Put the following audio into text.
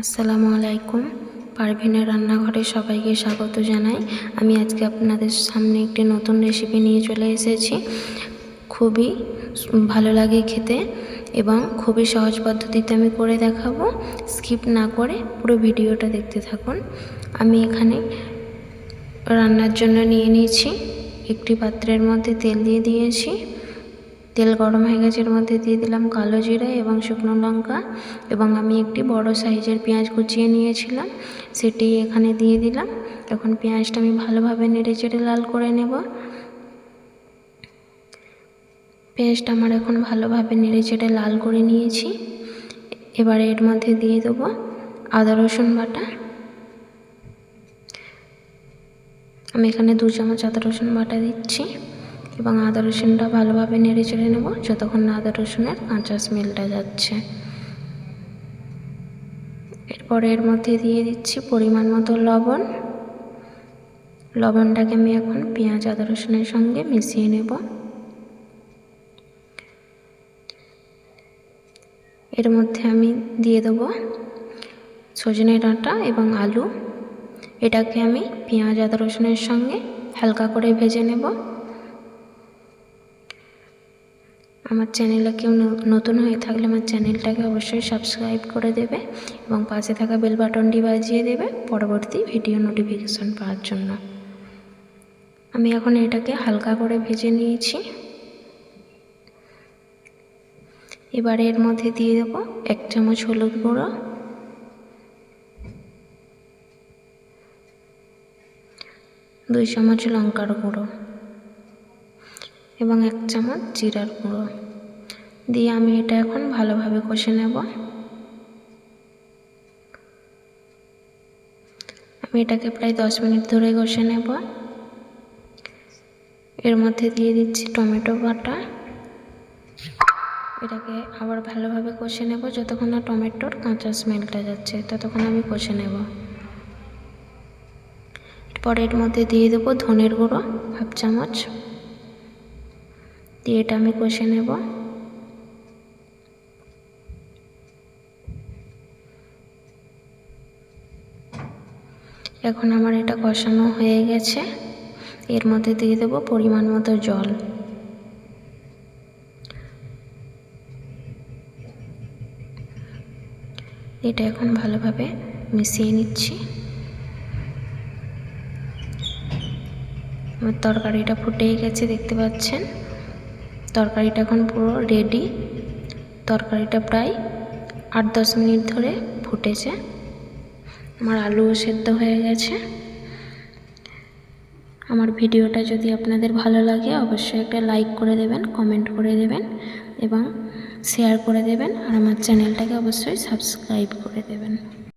আসসালামু আলাইকুম। পারভিনের রান্নাঘরে সবাইকে স্বাগত জানাই। আমি আজকে আপনাদের সামনে একটি নতুন রেসিপি নিয়ে চলে এসেছি। খুবই ভালো লাগে খেতে এবং খুবই সহজ পদ্ধতিতে আমি করে দেখাবো। স্কিপ না করে পুরো ভিডিওটা দেখতে থাকুন। আমি এখানে রান্নার জন্য নিয়ে নিয়েছি। একটি পাত্রের মধ্যে তেল দিয়ে দিয়েছি। তেল গরম হয়ে গেছে, এর মধ্যে দিয়ে দিলাম কালো জিরা এবং শুকনো লঙ্কা এবং আমি একটি বড় সাইজের পেঁয়াজ কুচিয়ে নিয়েছিলাম, সেটি এখানে দিয়ে দিলাম। এখন পেঁয়াজটা আমি ভালোভাবে নেড়ে চেড়ে লাল করে নেব। পেঁয়াজটা আমার এখন ভালোভাবে নেড়ে চেড়ে লাল করে নিয়েছি। এবার এর মধ্যে দিয়ে দেবো আদা রসুন বাটা। আমি এখানে দু চামচ আদা রসুন বাটা দিচ্ছি। এবং আদা রসুনটা ভালোভাবে নেড়ে চেড়ে নেব যতক্ষণ না আদা রসুনের কাঁচা স্মেলটা যাচ্ছে। এরপরে এর মধ্যে দিয়ে দিচ্ছি পরিমাণ মতো লবণ। লবণটাকে আমি এখন পেঁয়াজ, আদা রসুনের সঙ্গে মিশিয়ে নেব। এর মধ্যে আমি দিয়ে দেবো সজনে ডাঁটা এবং আলু। এটাকে আমি পেঁয়াজ, আদা রসুনের সঙ্গে হালকা করে ভেজে নেব। আমার চ্যানেলে কেউ নতুন হয়ে থাকলে আমার চ্যানেলটাকে অবশ্যই সাবস্ক্রাইব করে দেবে এবং পাশে থাকা বেল বাটনটি বাজিয়ে দেবে পরবর্তী ভিডিও নোটিফিকেশন পাওয়ার জন্য। আমি এখন এটাকে হালকা করে ভেজে নিয়েছি। এবারে এর মধ্যে দিয়ে দেবো এক চামচ হলুদ গুঁড়ো। দুই চামচ লঙ্কার গুঁড়ো। এবং এক চামচ জিরার গুঁড়ো। দিয়ে আমি এটা এখন ভালোভাবে কষে নেব। আমি এটাকে প্রায় দশ মিনিট ধরে কষে নেব। এর মধ্যে দিয়ে দিচ্ছি টমেটো বাটা। এটাকে আবার ভালোভাবে কষে নেব যতক্ষণ না টমেটোর কাঁচা স্মেলটা যাচ্ছে, ততক্ষণ আমি কষে নেব। এরপর এর মধ্যে দিয়ে দেবো ধনের গুঁড়ো, হাফ চামচ। এটা আমি কষে নেব। এখন আমার এটা কষানো হয়ে গেছে। এর মধ্যে দিয়ে দেবো পরিমাণ মতো জল। এটা এখন ভালোভাবে মিশিয়ে নিচ্ছি। আমার তরকারিটা ফুটেই গেছে, দেখতে পাচ্ছেন? তরকারিটা এখন পুরো রেডি তরকারিটা প্রায় আট দশ মিনিট ধরে ফুটেছে। আমার আলুও সেদ্ধ হয়ে গেছে। আমার ভিডিওটা যদি আপনাদের ভালো লাগে, অবশ্যই একটা লাইক করে দেবেন কমেন্ট করে দেবেন এবং শেয়ার করে দেবেন। আর আমার চ্যানেলটাকে অবশ্যই সাবস্ক্রাইব করে দেবেন।